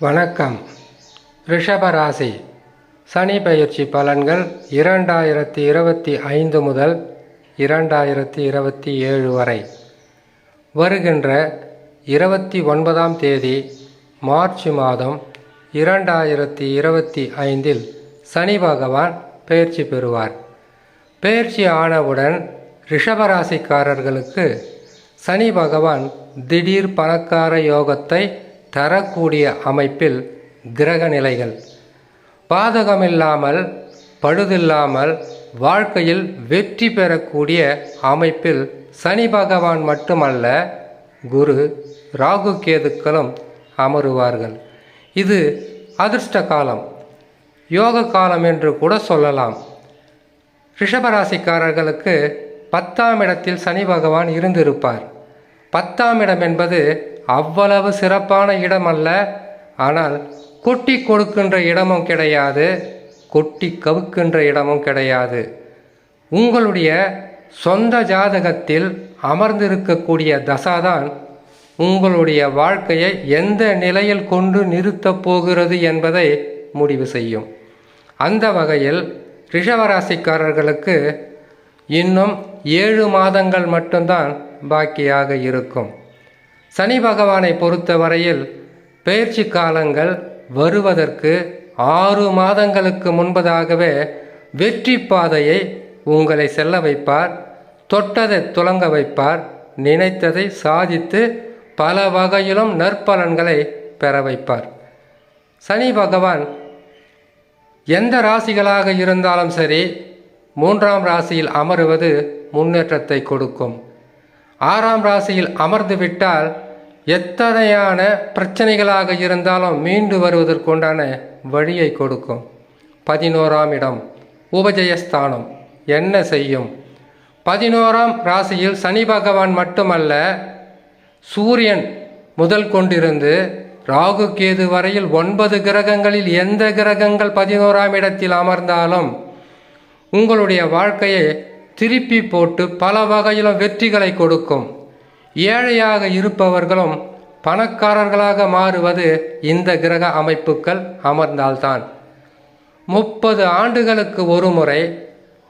வணக்கம். ரிஷபராசி. சனி பயிற்சி பலன்கள் இரண்டாயிரத்தி இருபத்தி ஐந்து முதல் இரண்டாயிரத்தி இருபத்தி ஏழு வரை. வருகின்ற இருபத்தி ஒன்பதாம் தேதி மார்ச் மாதம் இரண்டாயிரத்தி இருபத்தி ஐந்தில் சனி பகவான் பயிற்சி பெறுவார். பயிற்சி ஆனவுடன் ரிஷபராசிக்காரர்களுக்கு சனி பகவான் திடீர் பணக்கார யோகத்தை தரக்கூடிய அமைப்பில் கிரக நிலைகள். பாதகமில்லாமல் பழுதில்லாமல் வாழ்க்கையில் வெற்றி பெறக்கூடிய அமைப்பில் சனி பகவான் மட்டுமல்ல குரு ராகு கேதுக்களும் அமருவார்கள். இது அதிர்ஷ்ட காலம். யோக காலம் என்று கூட சொல்லலாம். ரிஷபராசிக்காரர்களுக்கு பத்தாம் இடத்தில் சனி பகவான் இருந்திருப்பார். பத்தாம் இடம் என்பது அவ்வளவு சிறப்பான இடம் அல்ல ஆனால் கொட்டி கொடுக்கின்ற இடமும் கிடையாது கொட்டி கவுக்கின்ற இடமும் கிடையாது. உங்களுடைய சொந்த ஜாதகத்தில் அமர்ந்திருக்கக்கூடிய தசாதான் உங்களுடைய வாழ்க்கையை எந்த நிலையில் கொண்டு நிறுத்தப் போகிறது என்பதை முடிவு செய்யும். அந்த வகையில் ரிஷவராசிக்காரர்களுக்கு இன்னும் ஏழு மாதங்கள் மட்டும்தான் பாக்கியாக இருக்கும். சனி பகவானை பொறுத்தவரையில் பயிற்சி காலங்கள் வருவதற்கு ஆறு மாதங்களுக்கு முன்பதாகவே வெற்றி பாதையை உங்களை செல்ல வைப்பார் தொட்டதை துலங்க வைப்பார் நினைத்ததை சாதித்து பல வகையிலும் நற்பலன்களை பெற வைப்பார். சனி பகவான் எந்த ராசிகளாக இருந்தாலும் சரி மூன்றாம் ராசியில் அமருவது முன்னேற்றத்தை கொடுக்கும். ஆறாம் ராசியில் அமர்ந்துவிட்டால் எத்தனையான பிரச்சனைகளாக இருந்தாலும் மீண்டு வருவதற்குண்டான வழியை கொடுக்கும். பதினோராம் இடம் உபஜயஸ்தானம். என்ன செய்யும்? பதினோராம் ராசியில் சனி பகவான் மட்டுமல்ல சூரியன் முதல் கொண்டிருந்து ராகு கேது வரையில் ஒன்பது கிரகங்களில் எந்த கிரகங்கள் பதினோராம் இடத்தில் அமர்ந்தாலும் உங்களுடைய வாழ்க்கையை திருப்பி போட்டு பல வகையிலும் வெற்றிகளை கொடுக்கும். ஏழையாக இருப்பவர்களும் பணக்காரர்களாக மாறுவது இந்த கிரக அமைப்புகள் அமர்ந்தால்தான். முப்பது ஆண்டுகளுக்கு ஒரு முறை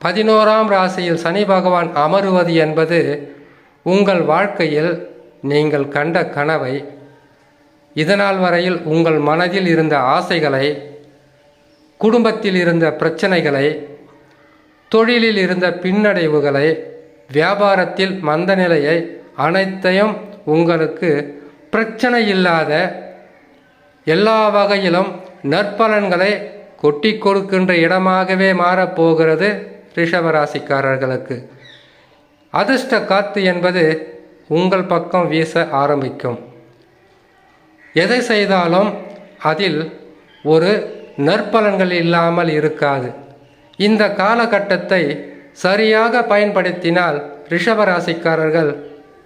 பதினோராம் ராசியில் சனி பகவான் அமருவது என்பது உங்கள் வாழ்க்கையில் நீங்கள் கண்ட கனவை. இதனால் வரையில் உங்கள் மனதில் இருந்த ஆசைகளை குடும்பத்தில் இருந்த பிரச்சனைகளை தொழிலில் இருந்த பின்னடைவுகளை வியாபாரத்தில் மந்த நிலையை அனைத்தையும் உங்களுக்கு பிரச்சனை இல்லாத எல்லா வகையிலும் நற்பலன்களை கொட்டி கொடுக்கின்ற இடமாகவே மாறப்போகிறது ரிஷபராசிக்காரர்களுக்கு. அதிர்ஷ்ட காத்து என்பது உங்கள் பக்கம் வீச ஆரம்பிக்கும். எதை செய்தாலும் அதில் ஒரு நற்பலன்கள் இல்லாமல் இருக்காது. இந்த காலகட்டத்தை சரியாக பயன்படுத்தினால் ரிஷபராசிக்காரர்கள்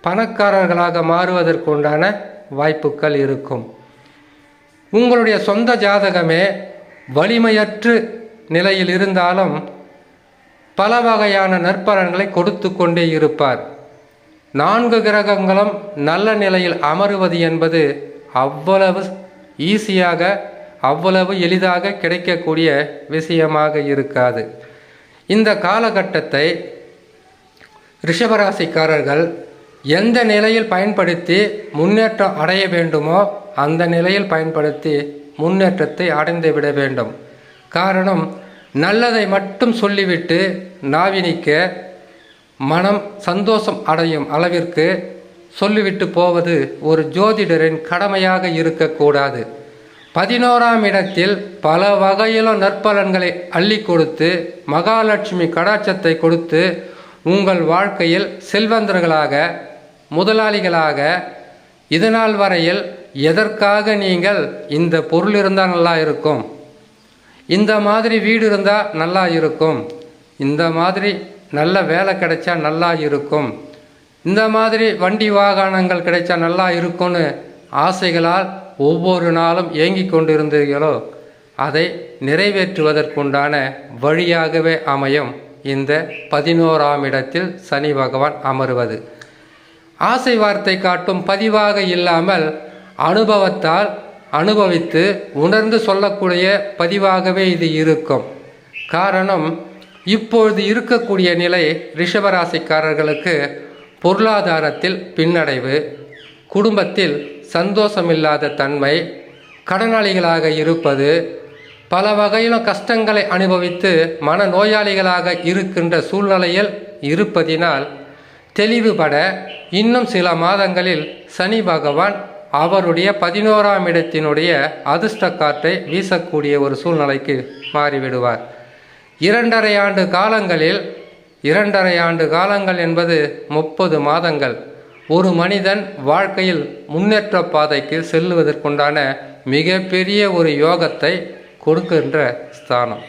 பணக்காரர்களாக மாறுவதற்குண்டான வாய்ப்புகள் இருக்கும். உங்களுடைய சொந்த ஜாதகமே வலிமையற்று நிலையில் இருந்தாலும் பல வகையான நற்பலன்களை கொடுத்து கொண்டே இருப்பார். நான்கு கிரகங்களும் நல்ல நிலையில் அமருவது என்பது அவ்வளவு ஈஸியாக அவ்வளவு எளிதாக கிடைக்கக்கூடிய விஷயமாக இருக்காது. இந்த காலகட்டத்தை ரிஷபராசிக்காரர்கள் எந்த நிலையில் பயன்படுத்தி முன்னேற்றம் அடைய வேண்டுமோ அந்த நிலையில் பயன்படுத்தி முன்னேற்றத்தை அடைந்து விட வேண்டும். காரணம் நல்லதை மட்டும் சொல்லிவிட்டு நாவினிக்க மனம் சந்தோஷம் அடையும் அளவிற்கு சொல்லிவிட்டு போவது ஒரு ஜோதிடரின் கடமையாக இருக்கக்கூடாது. பதினோராம் இடத்தில் பல வகையிலும் நற்பலன்களை அள்ளி கொடுத்து மகாலட்சுமி கடாட்சத்தை கொடுத்து உங்கள் வாழ்க்கையில் செல்வந்தர்களாக முதலாளிகளாக இதனால் வரையில் எதற்காக நீங்கள் இந்த பொருள் இருந்தால் நல்லா இருக்கும்? இந்த மாதிரி வீடு இருந்தால் நல்லா இருக்கும். இந்த மாதிரி நல்ல வேலை கிடைச்சா நல்லா இருக்கும். இந்த மாதிரி வண்டி வாகனங்கள் கிடைச்சா நல்லா இருக்கும்னு ஆசைகளால் ஒவ்வொரு நாளும் ஏங்கிக் கொண்டிருந்தீர்களோ அதை நிறைவேற்றுவதற்குண்டான வழியாகவே அமையும் இந்த பதினோராம் இடத்தில் சனி பகவான் அமருவது. ஆசை வார்த்தை காட்டும் பதிவாக இல்லாமல் அனுபவத்தால் அனுபவித்து உணர்ந்து சொல்லக்கூடிய பதிவாகவே இது இருக்கும். காரணம் இப்பொழுது இருக்கக்கூடிய நிலை ரிஷபராசிக்காரர்களுக்கு பொருளாதாரத்தில் பின்னடைவு குடும்பத்தில் சந்தோஷமில்லாத தன்மை கடனாளிகளாக இருப்பது பல வகையிலும் கஷ்டங்களை அனுபவித்து மன நோயாளிகளாக இருக்கின்ற சூழ்நிலையில் இருப்பதினால் தெளிவுபட இன்னும் சில மாதங்களில் சனி பகவான் அவருடைய பதினோராம் இடத்தினுடைய அதிர்ஷ்ட காற்றை வீசக்கூடிய ஒரு சூழ்நிலைக்கு மாறிவிடுவார். இரண்டரை ஆண்டு காலங்களில் இரண்டரை ஆண்டு காலங்கள் என்பது முப்பது மாதங்கள். ஒரு மனிதன் வாழ்க்கையில் முன்னேற்ற பாதைக்கு செல்லுவதற்குண்டான மிகப்பெரிய ஒரு யோகத்தை கொடுக்கின்ற ஸ்தானம்.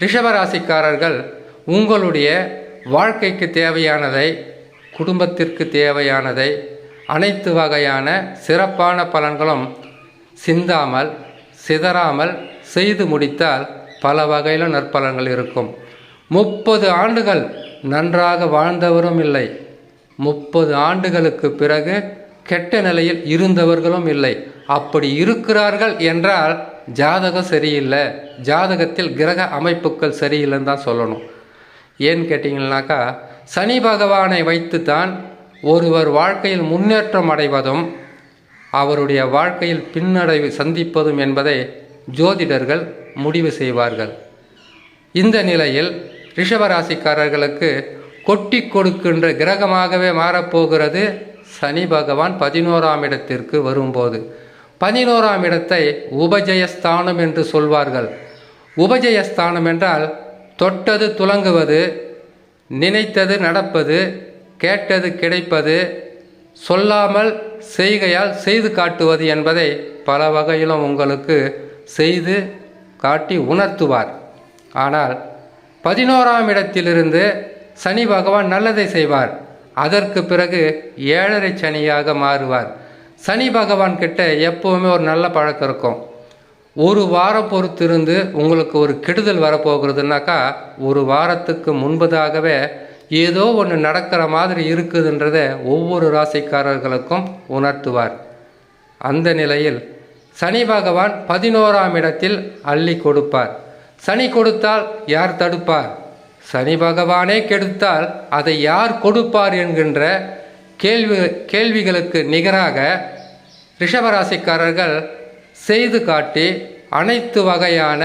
ரிஷபராசிக்காரர்கள் உங்களுடைய வாழ்க்கைக்கு தேவையானதை குடும்பத்திற்கு தேவையானதை அனைத்து வகையான சிறப்பான பலன்களும் சிந்தாமல் சிதறாமல் செய்து முடித்தால் பல வகையிலும் நற்பலன்கள் இருக்கும். முப்பது ஆண்டுகள் நன்றாக வாழ்ந்தவரும் இல்லை. முப்பது ஆண்டுகளுக்கு பிறகு கெட்ட நிலையில் இருந்தவர்களும் இல்லை. அப்படி இருக்கிறார்கள் என்றால் ஜாதகம் சரியில்லை. ஜாதகத்தில் கிரக அமைப்புகள் சரியில்லைன்னு தான் சொல்லணும். ஏன்னு கேட்டிங்கன்னாக்கா சனி பகவானை வைத்துத்தான் ஒருவர் வாழ்க்கையில் முன்னேற்றம் அடைவதும் அவருடைய வாழ்க்கையில் பின்னடைவு சந்திப்பதும் என்பதை ஜோதிடர்கள் முடிவு செய்வார்கள். இந்த நிலையில் ரிஷபராசிக்காரர்களுக்கு கொட்டி கொடுக்கின்ற கிரகமாகவே மாறப்போகிறது சனி பகவான் பதினோராம் இடத்திற்கு வரும்போது. பதினோராம் இடத்தை உபஜயஸ்தானம் என்று சொல்வார்கள். உபஜயஸ்தானம் என்றால் தொட்டது துலங்குவது நினைத்தது நடப்பது கேட்டது கிடைப்பது சொல்லாமல் செய்கையால் செய்து காட்டுவது என்பதை பல வகையிலும் உங்களுக்கு செய்து காட்டி உணர்த்துவார். ஆனால் பதினோராம் இடத்திலிருந்து சனி பகவான் நல்லதை செய்வார். அதற்கு பிறகு ஏழரை சனியாக மாறுவார். சனி பகவான் கிட்ட எப்போவுமே ஒரு நல்ல பழக்கம் இருக்கும். ஒரு வாரம் பொறுத்திருந்து உங்களுக்கு ஒரு கெடுதல் வரப்போகிறதுனாக்கா ஒரு வாரத்துக்கு முன்பதாகவே ஏதோ ஒன்று நடக்கிற மாதிரி இருக்குதுன்றத ஒவ்வொரு ராசிக்காரர்களுக்கும் உணர்த்துவார். அந்த நிலையில் சனி பகவான் பதினோராம் இடத்தில் அள்ளி கொடுப்பார். சனி கொடுத்தால் யார் தடுப்பார்? சனி பகவானே கெடுத்தால் அதை யார் கொடுப்பார் என்கின்ற கேள்வி கேள்விகளுக்கு நிகராக ரிஷபராசிக்காரர்கள் செய்து காட்டி அனைத்து வகையான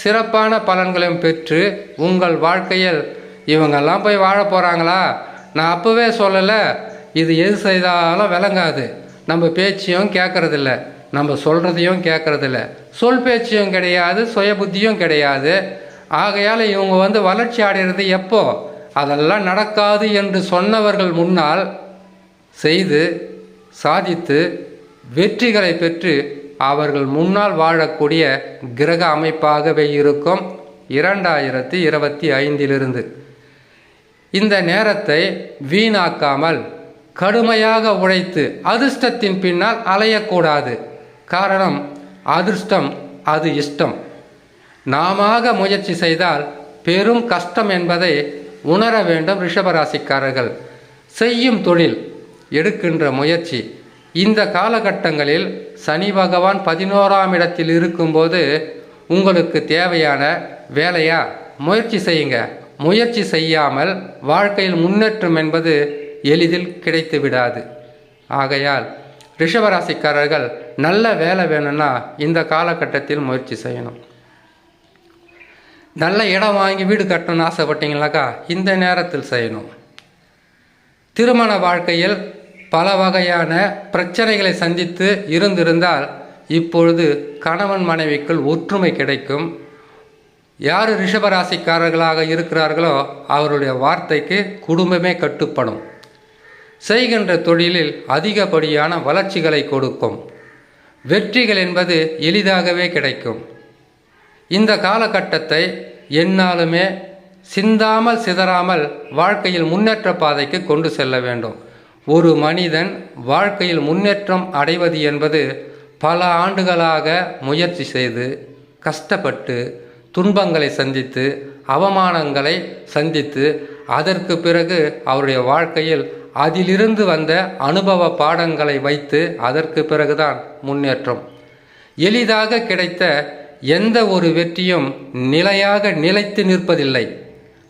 சிறப்பான பலன்களையும் பெற்று உங்கள் வாழ்க்கையில் இவங்கெல்லாம் போய் வாழ போகிறாங்களா நான் அப்போவே சொல்லலை. இது எது செய்தாலும் விளங்காது. நம்ம பேச்சையும் கேட்குறதில்ல நம்ம சொல்கிறதையும் கேட்கறதில்ல சொல் பேச்சையும் கிடையாது சுய புத்தியும் கிடையாது. ஆகையால் இவங்க வந்து வளர்ச்சி அடைகிறது எப்போ? அதெல்லாம் நடக்காது என்று சொன்னவர்கள் முன்னால் செய்து சாதித்து வெற்றிகளை பெற்று அவர்கள் முன்னால் வாழக்கூடிய கிரக அமைப்பாகவே இருக்கும். இரண்டாயிரத்தி இருபத்தி ஐந்திலிருந்து. இந்த நேரத்தை வீணாக்காமல் கடுமையாக உழைத்து அதிர்ஷ்டத்தின் பின்னால் அலையக்கூடாது. காரணம் அதிர்ஷ்டம் அது இஷ்டம். நாமாக முயற்சி செய்தால் பெரும் கஷ்டம் என்பதை உணர வேண்டும் ரிஷபராசிக்காரர்கள். செய்யும் தொழில் எடுக்கின்ற முயற்சி. இந்த காலகட்டங்களில் சனி பகவான் பதினோராம் இடத்தில் இருக்கும்போது உங்களுக்கு தேவையான வேலையா? முயற்சி செய்யுங்க. முயற்சி செய்யாமல் வாழ்க்கையில் முன்னேற்றம் என்பது எளிதில் கிடைத்து விடாது. ஆகையால் ரிஷபராசிக்காரர்கள் நல்ல வேலை வேணும்னா இந்த காலகட்டத்தில் முயற்சி செய்யணும். நல்ல இடம் வாங்கி வீடு கட்டணும்னு ஆசைப்பட்டீங்களாக்கா இந்த நேரத்தில் செய்யணும். திருமண வாழ்க்கையில் பல வகையான பிரச்சனைகளை சந்தித்து இருந்திருந்தால் இப்பொழுது கணவன் மனைவிக்குள் ஒற்றுமை கிடைக்கும். யார் ரிஷபராசிக்காரர்களாக இருக்கிறார்களோ அவருடைய வார்த்தைக்கு குடும்பமே கட்டுப்படும். செய்கின்ற தொழிலில் அதிகப்படியான வளர்ச்சிகளை கொடுக்கும். வெற்றிகள் என்பது எளிதாகவே கிடைக்கும். இந்த காலகட்டத்தை என்னாலுமே சிந்தாமல் சிதறாமல் வாழ்க்கையில் முன்னேற்ற பாதைக்கு கொண்டு செல்ல வேண்டும். ஒரு மனிதன் வாழ்க்கையில் முன்னேற்றம் அடைவது என்பது பல ஆண்டுகளாக முயற்சி செய்து கஷ்டப்பட்டு துன்பங்களை சந்தித்து அவமானங்களை சந்தித்து அதற்கு பிறகு அவருடைய வாழ்க்கையில் அதிலிருந்து வந்த அனுபவ பாடங்களை வைத்து அதற்கு பிறகுதான் முன்னேற்றம். எளிதாக கிடைத்த எந்த ஒரு வெற்றியும் நிலையாக நிலைத்து நிற்பதில்லை.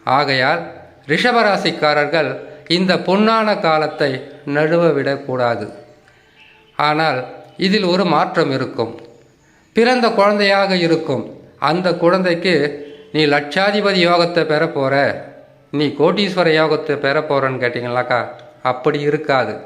ஆகையால் ரிஷபராசிக்காரர்கள் இந்த பொன்னான காலத்தை நழுவ விடக்கூடாது ஆனால் இதில் ஒரு மாற்றம் இருக்கும். பிறந்த குழந்தையாக இருக்கும். அந்த குழந்தைக்கு நீ லட்சாதிபதி யோகத்தை பெற. போகிற நீ கோட்டீஸ்வர யோகத்தை பெற போகிறன்னு கேட்டிங்களாக்கா அப்படி இருக்காது.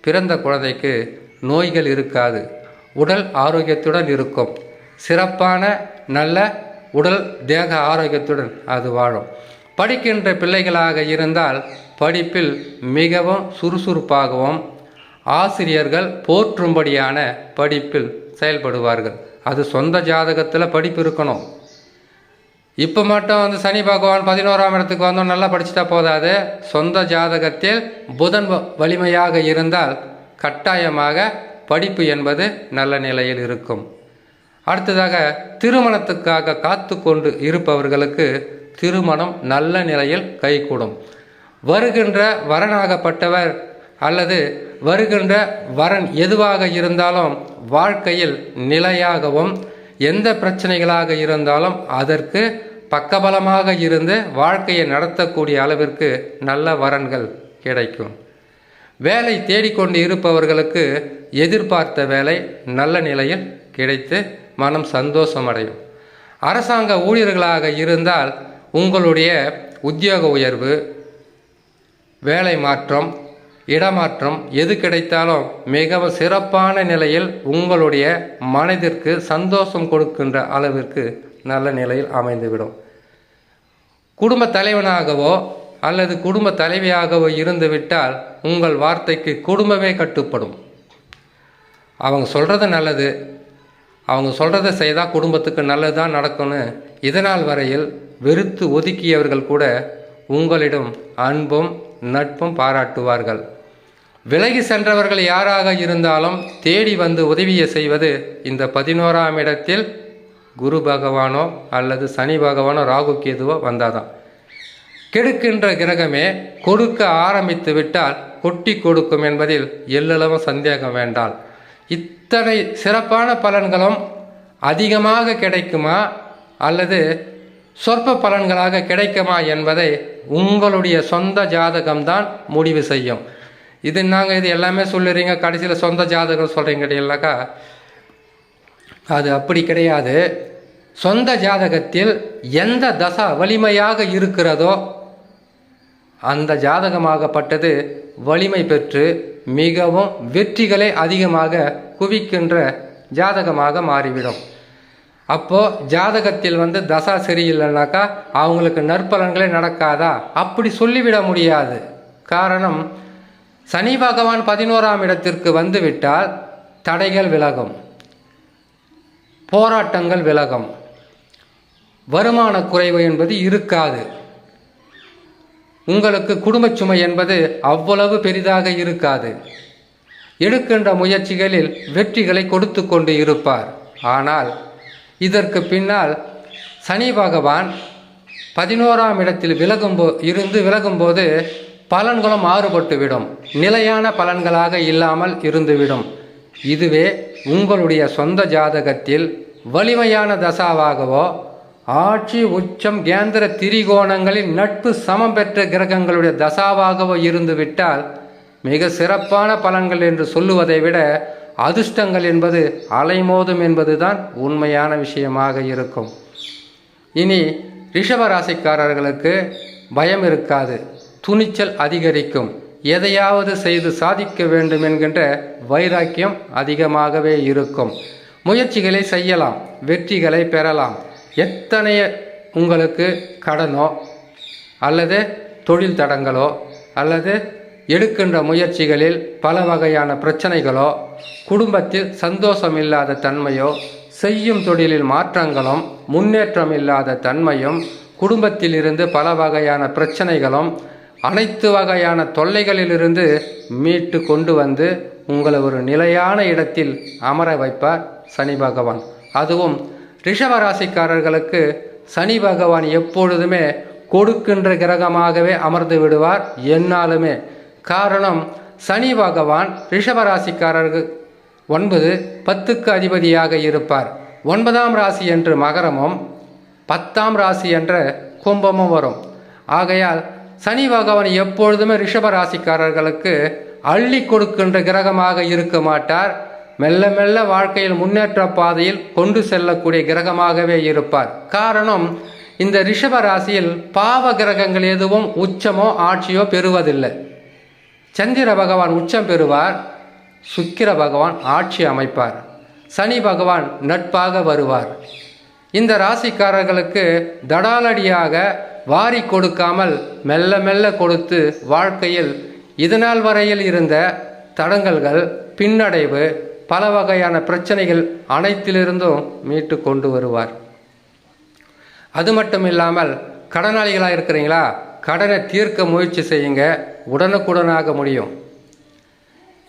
பிறந்த குழந்தைக்கு நோய்கள் இருக்காது. உடல் ஆரோக்கியத்துடன் இருக்கும். சிறப்பான நல்ல உடல் தேக ஆரோக்கியத்துடன் அது வாழும். படிக்கின்ற பிள்ளைகளாக இருந்தால் படிப்பில் மிகவும் சுறுசுறுப்பாகவும் ஆசிரியர்கள் போற்றும்படியான படிப்பில் செயல்படுவார்கள். அது சொந்த ஜாதகத்தில் படிப்பு இருக்கணும். இப்போ மட்டும் வந்து சனி பகவான் பதினோராம் இடத்துக்கு வந்தோம் நல்லா படிச்சுட்டா போதாது. சொந்த ஜாதகத்தில் புதன் வலிமையாக இருந்தால் கட்டாயமாக படிப்பு என்பது நல்ல நிலையில் இருக்கும். அடுத்ததாக திருமணத்துக்காக காத்து கொண்டு இருப்பவர்களுக்கு திருமணம் நல்ல நிலையில் கைகூடும். வருகின்ற வரனாகப்பட்டவர் அல்லது வருகின்ற வரன் எதுவாக இருந்தாலும் வாழ்க்கையில் நிலையாகவும் எந்த பிரச்சனைகளாக இருந்தாலும் அதற்கு பக்கபலமாக இருந்து வாழ்க்கையை நடத்தக்கூடிய அளவிற்கு நல்ல வரன்கள் கிடைக்கும். வேலை தேடிக்கொண்டு இருப்பவர்களுக்கு எதிர்பார்த்த வேலை நல்ல நிலையில் கிடைத்து மனம் சந்தோஷமடையும். அரசாங்க ஊழியர்களாக இருந்தால் உங்களுடைய உத்தியோக உயர்வு வேலை மாற்றம் இடமாற்றம் எது கிடைத்தாலும் மிகவும் சிறப்பான நிலையில் உங்களுடைய மனதிற்கு சந்தோஷம் கொடுக்கின்ற அளவிற்கு நல்ல நிலையில் அமைந்துவிடும். குடும்ப தலைவனாகவோ அல்லது குடும்ப தலைவியாகவோ இருந்து விட்டால் உங்கள் வார்த்தைக்கு குடும்பமே கட்டுப்படும். அவங்க சொல்கிறது நல்லது. அவங்க சொல்கிறத செய்தால் குடும்பத்துக்கு நல்லது தான் நடக்கும்னு இதனால் வரையில் வெறுத்து ஒதுக்கியவர்கள் கூட உங்களிடம் அன்பும் நட்பும் பாராட்டுவார்கள். விலகி சென்றவர்கள் யாராக இருந்தாலும் தேடி வந்து உதவியை செய்வது இந்த பதினோராம் இடத்தில் குரு பகவானோ அல்லது சனி பகவானோ ராகு கேதுவோ வந்தாதான். கெடுக்கின்ற கிரகமே கொடுக்க ஆரம்பித்து விட்டால் கொட்டி கொடுக்கும் என்பதில் எல்லளவும் சந்தேகம் வேண்டாம். இத்தனை சிறப்பான பலன்களும் அதிகமாக கிடைக்குமா? அல்லது சொற்ப பலன்களாக கிடைக்குமா என்பதை உங்களுடைய சொந்த ஜாதகம்தான் முடிவு செய்யும். இது நாங்கள் இது எல்லாமே சொல்லுறீங்க கடைசியில் சொந்த ஜாதகம் சொல்கிறீங்க இல்லைக்கா? அது அப்படி கிடையாது. சொந்த ஜாதகத்தில் எந்த தசா வலிமையாக இருக்கிறதோ அந்த ஜாதகமாகப்பட்டது வலிமை பெற்று மிகவும் வெற்றிகளை அதிகமாக குவிக்கின்ற ஜாதகமாக மாறிவிடும். அப்போது ஜாதகத்தில் வந்து தசா சரியில்லைனாக்கா அவங்களுக்கு நற்பலன்களே நடக்காதா? அப்படி சொல்லிவிட முடியாது. காரணம் சனி பகவான் பதினோராம் இடத்திற்கு வந்துவிட்டால் தடைகள் விலகும். போராட்டங்கள் விலகும். வருமான குறைவு என்பது இருக்காது. உங்களுக்கு குடும்ப சுமை என்பது அவ்வளவு பெரிதாக இருக்காது. எடுக்கின்ற முயற்சிகளில் வெற்றிகளை கொடுத்து கொண்டு இருப்பார். ஆனால் இதற்கு பின்னால் சனி பகவான் பதினோராம் இடத்தில் விலகும்போ இருந்து விலகும்போது பலன்களும் மாறுபட்டுவிடும். நிலையான பலன்களாக இல்லாமல் இருந்துவிடும். இதுவே உங்களுடைய சொந்த ஜாதகத்தில் வலிமையான தசாவாகவோ ஆட்சி உச்சம் கேந்திர திரிகோணங்களின் நட்பு சமம் பெற்ற கிரகங்களுடைய தசாவாகவோ இருந்துவிட்டால் மிக சிறப்பான பலன்கள் என்று சொல்லுவதை விட அதிர்ஷ்டங்கள் என்பது அலைமோதும் என்பதுதான் உண்மையான விஷயமாக இருக்கும். இனி ரிஷபராசிக்காரர்களுக்கு பயம் இருக்காது. துணிச்சல் அதிகரிக்கும். எதையாவது செய்து சாதிக்க வேண்டும் என்கின்ற வைராக்கியம் அதிகமாகவே இருக்கும். முயற்சிகளை செய்யலாம். வெற்றிகளை பெறலாம். எத்தனைய உங்களுக்கு கடனோ அல்லது தொழில் தடங்களோ அல்லது எடுக்கின்ற முயற்சிகளில் பல வகையான பிரச்சனைகளோ குடும்பத்தில் சந்தோஷம் இல்லாத தன்மையோ செய்யும் தொழிலில் மாற்றங்களும் முன்னேற்றம் இல்லாத தன்மையும் குடும்பத்திலிருந்து பல வகையான பிரச்சனைகளும் அனைத்து வகையான தொல்லைகளிலிருந்து மீட்டு கொண்டு வந்து உங்களை ஒரு நிலையான இடத்தில் அமர வைப்பார் சனி பகவான். அதுவும் ரிஷபராசிக்காரர்களுக்கு சனி பகவான் எப்பொழுதுமே கொடுக்கின்ற கிரகமாகவே அமர்ந்து விடுவார். என்னாலுமே காரணம் சனி பகவான் ரிஷப ராசிக்காரர்கள் ஒன்பது பத்துக்கு அதிபதியாக இருப்பார். ஒன்பதாம் ராசி என்று மகரமும் பத்தாம் ராசி என்ற கும்பமும் வரும். ஆகையால் சனி பகவான் எப்பொழுதுமே ரிஷப ராசிக்காரர்களுக்கு அள்ளி கொடுக்கின்ற கிரகமாக இருக்க மாட்டார். மெல்ல மெல்ல வாழ்க்கையில் முன்னேற்ற பாதையில் கொண்டு செல்லக்கூடிய கிரகமாகவே இருப்பார். காரணம் இந்த ரிஷப ராசியில் பாவ கிரகங்கள் எதுவும் உச்சமோ ஆட்சியோ பெறுவதில்லை. சந்திர பகவான் உச்சம் பெறுவார் சுக்கிர பகவான் ஆட்சி அமைப்பார் சனி பகவான் நட்பாக வருவார். இந்த ராசிக்காரர்களுக்கு தடாலடியாக வாரி கொடுக்காமல் மெல்ல மெல்ல கொடுத்து வாழ்க்கையில் இதுநாள் வரையில் இருந்த தடங்கல்கள் பின்னடைவு பல வகையான பிரச்சனைகள் அனைத்திலிருந்தும் மீட்டு கொண்டு வருவார். அது மட்டும் இல்லாமல் கடனாளிகளாக இருக்கிறீங்களா? கடனை தீர்க்க முயற்சி செய்யுங்க உடனுக்குடனாக முடியும்.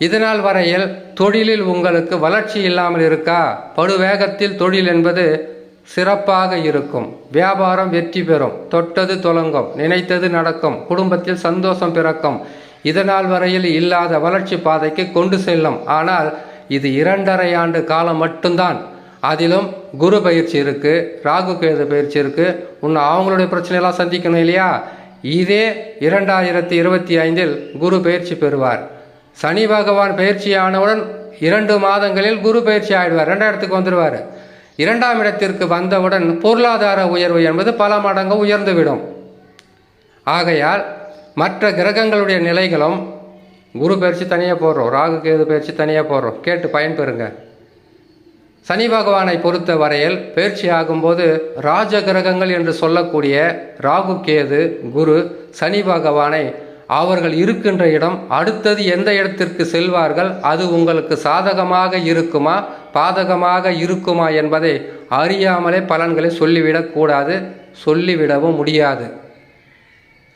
இதனால் வரையில் தொழிலில் உங்களுக்கு வளர்ச்சி இல்லாமல் இருக்கா? படுவேகத்தில் தொழில் என்பது சிறப்பாக இருக்கும். வியாபாரம் வெற்றி பெறும். தொட்டது தொடங்கும் நினைத்தது நடக்கும். குடும்பத்தில் சந்தோஷம் பிறக்கும். இதனால் வரையில் இல்லாத வளர்ச்சி பாதைக்கு கொண்டு செல்லும். ஆனால் இது இரண்டரை ஆண்டு காலம் மட்டும்தான். அதிலும் குரு பயிற்சி இருக்குது ராகு கேது பயிற்சி இருக்குது இன்னும் அவங்களுடைய பிரச்சனையெல்லாம் சந்திக்கணும் இல்லையா? இதே இரண்டாயிரத்தி இருபத்தி ஐந்தில் குரு பயிற்சி பெறுவார். சனி பகவான் பயிற்சி ஆனவுடன் இரண்டு மாதங்களில் குரு பயிற்சி ஆயிடுவார். ரெண்டாயிரத்துக்கு வந்துடுவார். இரண்டாம் இடத்திற்கு வந்தவுடன் பொருளாதார உயர்வு என்பது பல மடங்கு உயர்ந்துவிடும். ஆகையால் மற்ற கிரகங்களுடைய நிலைகளும் குரு பயிற்சி தனியாக போடுறோம். ராகு கேது பயிற்சி தனியாக போடுறோம். கேட்டு பயன்பெறுங்க. சனி பகவானை பொறுத்த வரையில் பயிற்சி ஆகும்போது ராஜ கிரகங்கள் என்று சொல்லக்கூடிய ராகு கேது குரு சனி பகவானை அவர்கள் இருக்கின்ற இடம் அடுத்தது எந்த இடத்திற்கு செல்வார்கள் அது உங்களுக்கு சாதகமாக இருக்குமா பாதகமாக இருக்குமா என்பதை அறியாமலே பலன்களை சொல்லிவிடக்கூடாது சொல்லிவிடவும் முடியாது.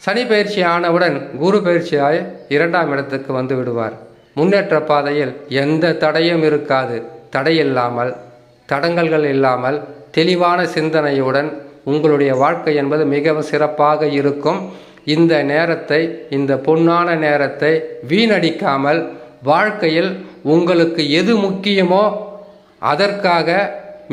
சனி பயிற்சி ஆனவுடன் குரு பயிற்சியாய் இரண்டாம் இடத்துக்கு வந்து விடுவார். முன்னேற்ற பாதையில் எந்த தடையும் இருக்காது. தடையில்லாமல் தடங்கல்கள் இல்லாமல் தெளிவான சிந்தனையுடன் உங்களுடைய வாழ்க்கை என்பது மிகவும் சிறப்பாக இருக்கும். இந்த நேரத்தை இந்த பொன்னான நேரத்தை வீணடிக்காமல் வாழ்க்கையில் உங்களுக்கு எது முக்கியமோ அதற்காக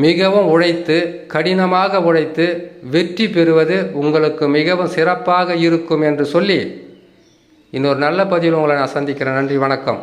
மிகவும் உழைத்து கடினமாக உழைத்து வெற்றி பெறுவது உங்களுக்கு மிகவும் சிறப்பாக இருக்கும் என்று சொல்லி இன்னொரு நல்ல பதிவில் உங்களை நான் சந்திக்கிறேன். நன்றி வணக்கம்.